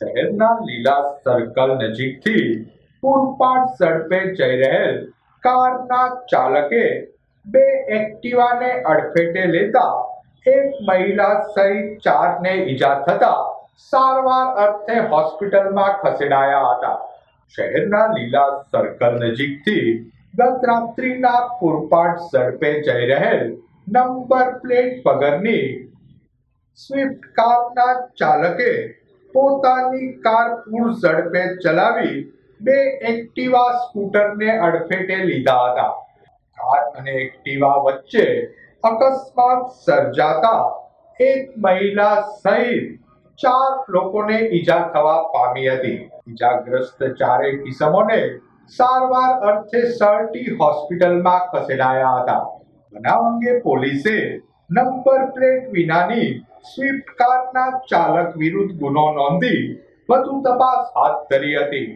શહેરના લીલા સર્કલ નજીકથી ફૂટપાથ ઝડપે જઈ રહેલ કારના ચાલકે બે એક્ટિવાને અડફેટે લેતા એક મહિલા સહિત ચારને ઈજા થતા સારવાર અર્થે હોસ્પિટલમાં ખસેડાયા હતા. શહેરના લીલા સર્કલ નજીકથી ગત રાત્રિના પૂરપાટ ઝડપે જઈ રહેલ નંબર પ્લેટ વગરની સ્વિફ્ટ કારના ચાલકે પોતાની કાર પૂર ઝડપે ચલાવી બે એક્ટિવા સ્કૂટરને અડફેટે લીધા હતા. કાર અને એક્ટિવા વચ્ચે અકસ્માત સર્જાતા એક મહિલા સહિત ચાર લોકોને ઈજા થવા પામી હતી. ઈજાગ્રસ્ત ચારે કિસમોને સારવાર અર્થે સરટી હોસ્પિટલમાં ખસેડાયા હતા. બનાવ અંગે પોલીસે નંબર પ્લેટ વિનાની સ્વિફ્ટ કારના ચાલક વિરુદ્ધ ગુનો નોંધી વધુ તપાસ હાથ ધરી હતી.